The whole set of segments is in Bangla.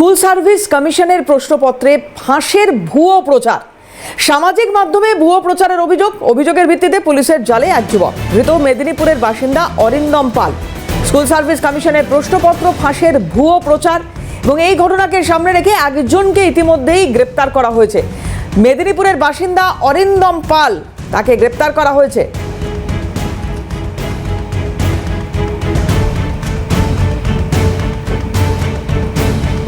স্কুল সার্ভিস কমিশনের প্রশ্নপত্রে ফাঁসের ভুয়ো প্রচার। সামাজিক মাধ্যমে ভুয়ো প্রচারের অভিযোগ, অভিযোগের ভিত্তিতে পুলিশের জালে এক যুবক। ধৃত মেদিনীপুরের বাসিন্দা অরিন্দম পাল। স্কুল সার্ভিস কমিশনের প্রশ্নপত্র ফাঁসের ভুয়ো প্রচার এবং এই ঘটনাকে সামনে রেখে একজনকে ইতিমধ্যেই গ্রেপ্তার করা হয়েছে। মেদিনীপুরের বাসিন্দা অরিন্দম পাল তাকে গ্রেপ্তার করা হয়েছে।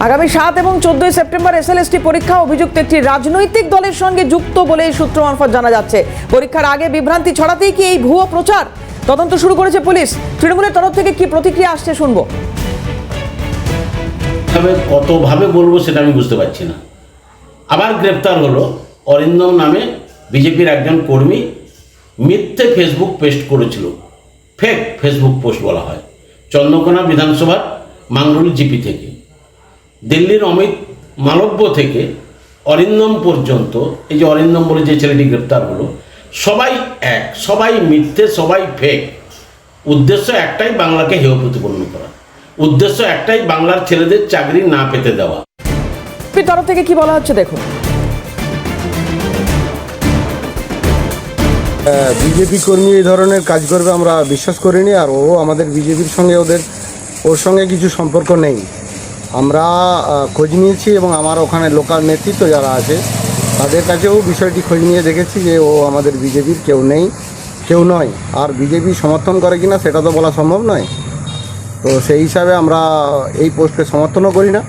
আগামী সাত এবং চোদ্দই সেপ্টেম্বর এস এসএলএসটি পরীক্ষা, অভিযুক্ত একটি রাজনৈতিক দলের সঙ্গে যুক্ত বলে এই সূত্র মারফত জানা যাচ্ছে। পরীক্ষার আগে বিভ্রান্তি ছড়াতেই কি এই ভুয়ো প্রচার? তদন্ত শুরু করেছে পুলিশ। তৃণমূলের তরফ থেকে কি প্রতিক্রিয়া আসছে শুনব। কতভাবে বলব সেটা আমি বুঝতে পারছি না। আবার গ্রেপ্তার হলো অরিন্দম নামে বিজেপির একজন কর্মী, মিথ্যে ফেসবুক পোস্ট করেছিল। ফেক ফেসবুক পোস্ট বলা হয়। চন্দ্রকোনা বিধানসভার মাঙ্গরুল জিপি থেকে। দিল্লির অমিত মালব্য থেকে অরিন্দম পর্যন্ত এই যে অরিন্দম বলে যে ছেলেটি গ্রেপ্তার হলো সবাই এক সবাই মিথ্যে সবাই ফেক উদ্দেশ্য একটাই বাংলাকে হেয় প্রতিপন্ন করা। উদ্দেশ্য একটাই বাংলার ছেলেদের চাকরি না পেতে দেওয়া। তরফ থেকে কি বলা হচ্ছে দেখুন। বিজেপি কর্মী এই ধরনের কাজ করবে আমরা বিশ্বাস করিনি আর ও আমাদের বিজেপির সঙ্গে ওদের ওর সঙ্গে কিছু সম্পর্ক নেই। আমরা খোঁজ নিয়েছি এবং আমার ওখানে লোকাল নেতৃত্ব যারা আছে, তাদের কাছেও বিষয়টি খোঁজ নিয়ে দেখেছি যে ও আমাদের বিজেপির কেউ নেই, কেউ নয়। আর বিজেপি সমর্থন করে কিনা সেটা তো বলা সম্ভব নয়। তো সেই হিসাবে আমরা এই পোস্টকে সমর্থনও করি না।